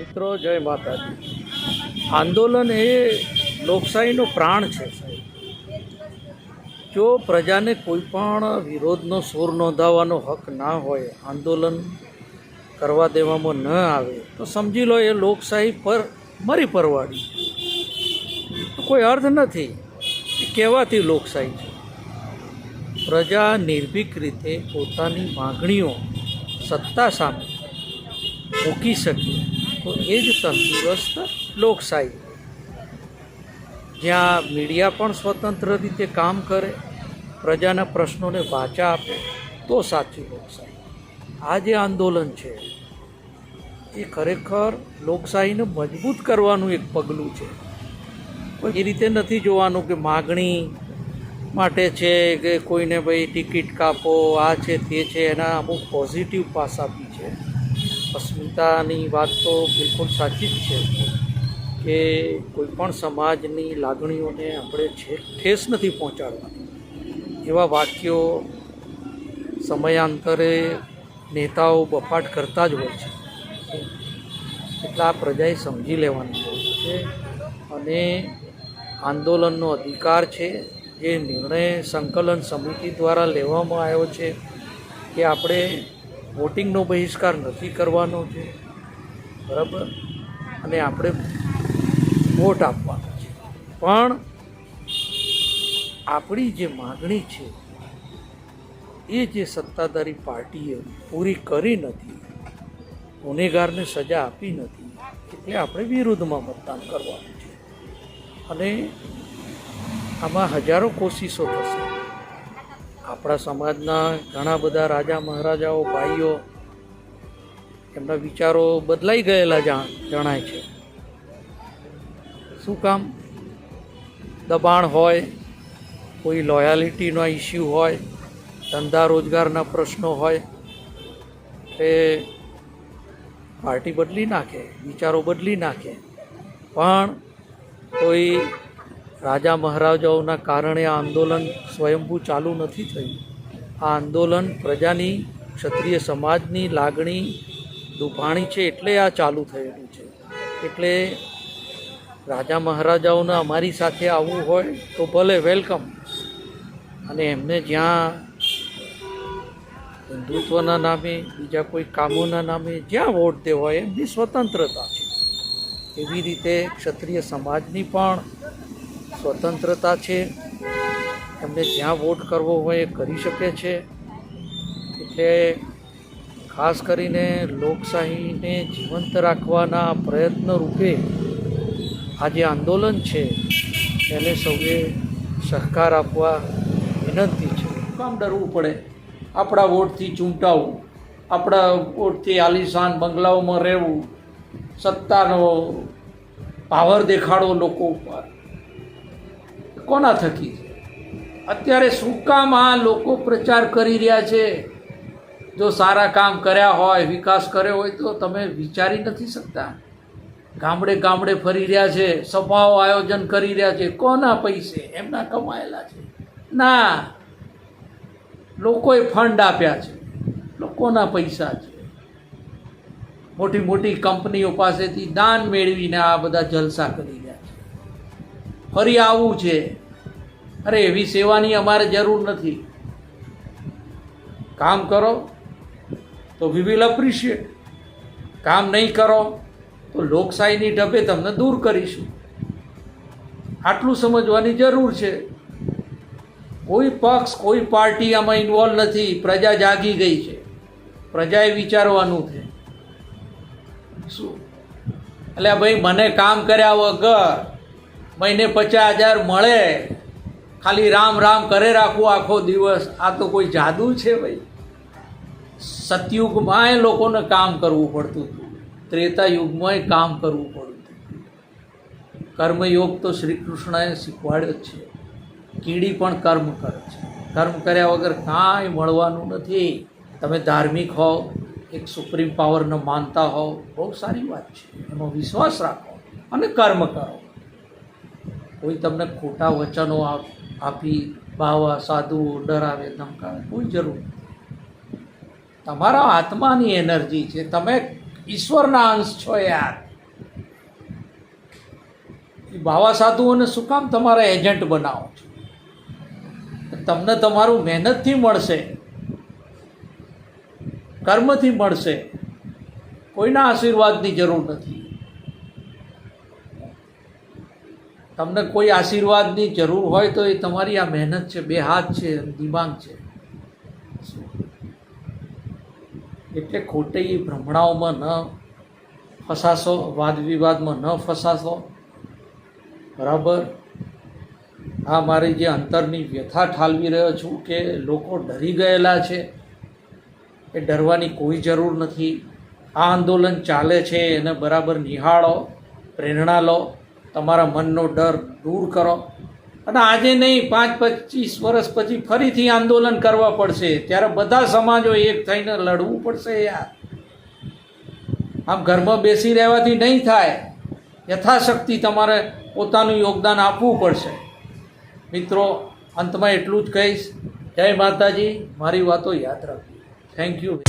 મિત્રો, જય માતાજી. આંદોલન એ લોકશાહીનો પ્રાણ છે જો પ્રજાને કોઈ પણ વિરોધનો સૂર નોંધાવવાનો હક ના હોય, આંદોલન કરવા દેવામાં ન આવે, તો સમજી લો એ લોકશાહી પર મરી પરવાડી. કોઈ અર્થ નથી કહેવાતી લોકશાહી છે. પ્રજા નિર્ભીક રીતે પોતાની માગણીઓ સત્તા સામે મૂકી શકે. તો એ જ તંદુરસ્ત લોકશાહી. જ્યાં મીડિયા પણ સ્વતંત્ર રીતે કામ કરે, પ્રજાના પ્રશ્નોને વાચા આપે, તો સાચી લોકશાહી. આ જે આંદોલન છે, એ ખરેખર લોકશાહીને મજબૂત કરવાનું એક પગલું છે. એ રીતે નથી જોવાનું કે માગણી માટે છે કે કોઈને ભાઈ ટિકિટ કાપો, આ છે, તે છે, એના અમુક પોઝિટિવ પાસા બી છે. અસ્મિતાની વાત તો બિલકુલ સાચી જ છે કે કોઈપણ સમાજની લાગણીઓને આપણે છે, ઠેસ નથી પહોંચાડવાની. એવા વાક્યો સમયાંતરે નેતાઓ બફાટ કરતા જ હોય છે. એટલે આ પ્રજાએ સમજી લેવાની હોય છે અને આંદોલનનો અધિકાર છે જે નિર્ણય સંકલન સમિતિ દ્વારા લેવામાં આવ્યો છે કે આપણે વોટિંગનો બહિષ્કાર નથી કરવાનો છે. બરાબર? અને આપણે વોટ આપવાનો છે. પણ આપણી જે માગણી છે, એ જે સત્તાધારી પાર્ટીએ પૂરી કરી નથી, ગુનેગારને સજા આપી નથી, એટલે આપણે વિરુદ્ધમાં મતદાન કરવાનું છે. અને આમાં હજારો કોશિશો થશે. આપણા સમાજના ઘણા બધા રાજા મહારાજાઓ, ભાઈઓ, એમના વિચારો બદલાઈ ગયેલા જણાય છે. શું કામ? દબાણ હોય, કોઈ લોયાલિટીનો ઇસ્યુ હોય, ધંધા રોજગારના પ્રશ્નો હોય એ પાર્ટી બદલી નાખે, વિચારો બદલી નાખે, પણ કોઈ રાજા મહારાજાઓના કારણે આ આંદોલન સ્વયંભૂ ચાલુ નથી થયું. આ આંદોલન પ્રજાની ક્ષત્રિય સમાજની લાગણી દુભાણી છે એટલે આ ચાલુ થયેલું છે. એટલે રાજા મહારાજાઓને અમારી સાથે આવવું હોય તો ભલે વેલકમ. અને એમને જ્યાં હિન્દુત્વના નામે, બીજા કોઈ કામોના નામે જ્યાં વોટ દેવાય એમની સ્વતંત્રતા છે. એવી રીતે ક્ષત્રિય સમાજની પણ સ્વતંત્રતા છે, એમને જ્યાં વોટ કરવો હોય એ કરી શકે છે. એટલે ખાસ કરીને લોકશાહીને જીવંત રાખવાના પ્રયત્ન રૂપે આ જે આંદોલન છે, એને સૌએ સહકાર આપવા વિનંતી છે. કામ ડરવું પડે. આપણા વોટથી ચૂંટાવું, આપણા વોટથી આલિશાન બંગલાઓમાં રહેવું, સત્તાનો પાવર દેખાડો લોકો ઉપર. કોના થકી? અત્યારે શું કામ આ લોકો પ્રચાર કરી રહ્યા છે? જો સારા કામ કર્યા હોય, વિકાસ કર્યો હોય, તો તમે વિચારી નથી શકતા. ગામડે ગામડે ફરી રહ્યા છે, સભાઓ આયોજન કરી રહ્યા છે. કોના પૈસે? એમના કમાયેલા છે. ના. લોકોએ ફંડ આપ્યા છે. લોકોના પૈસા છે. મોટી મોટી કંપનીઓ પાસેથી દાન મેળવીને આ બધા જલસા કરી રહ્યા ફરી આવવું છે. અરે, એવી સેવાની અમારે જરૂર નથી. કામ કરો તો વી વિલ અપ્રિશિએટ કામ નહીં કરો તો લોકશાહીની ઢબે તમને દૂર કરીશું. આટલું સમજવાની જરૂર છે. કોઈ પક્ષ, કોઈ પાર્ટી આમાં ઇન્વોલ્વ નથી. પ્રજા જાગી ગઈ છે. પ્રજાએ વિચારવાનું છે. શું? એટલે ભાઈ, મને કામ કર્યા વગર મહિને પચાસ હજાર મળે. ખાલી રામ રામ કરે રાખવું આખો દિવસ. આ તો કોઈ જાદુ છે ભાઈ. સતયુગમાં એ લોકોને કામ કરવું પડતું હતું. ત્રેતા યુગમાંય કામ કરવું પડતું કર્મયોગ તો શ્રી કૃષ્ણએ શીખવાડ્યો જ છે. કીડી પણ કર્મ કરે છે. કર્મ કર્યા વગર કાંઈ મળવાનું નથી. તમે ધાર્મિક હોવ એક સુપ્રીમ પાવરને માનતા હોવ બહુ સારી વાત છે. એમાં વિશ્વાસ રાખો અને કર્મ કરો. કોઈ તમને ખોટા વચનો આપ બાવા સાધુઓ ડરાવે ધમકાવે કોઈ જરૂર તમારા આત્માની એનર્જી છે. તમે ઈશ્વરના અંશ છો યાર. એ બાવા, સાધુઓને શું કામ તમારા એજન્ટ બનાવો છો? તમને તમારું મહેનતથી મળશે. કર્મથી મળશે. કોઈના આશીર્વાદની જરૂર નથી. તમને કોઈ આશીર્વાદની જરૂર હોય તો એ તમારી આ મહેનત છે, બે હાથ છે, દિમાગ છે. એટલે ખોટી ભ્રમણાઓમાં ન ફસાશો વાદ વિવાદમાં ન ફસાશો. બરાબર? આ મારી જે અંતરની વ્યથા ઠાલવી રહ્યો છું કે લોકો ડરી ગયેલા છે, એ ડરવાની કોઈ જરૂર નથી. આ આંદોલન ચાલે છે, એને બરાબર નિહાળો, પ્રેરણા લો. તમારા મનનો ડર દૂર કરો. અને આજે નહીં, પાંચ, પચીસ વર્ષ પછી ફરીથી આંદોલન કરવા પડશે. ત્યારે બધા સમાજો એક થઈને લડવું પડશે યાર. આમ ઘરમાં બેસી રહેવાથી નહીં થાય. યથાશક્તિ તમારે પોતાનું યોગદાન આપવું પડશે. મિત્રો, અંતમાં એટલું જ કહીશ. જય માતાજી. મારી વાતો યાદ રાખજો. Thank you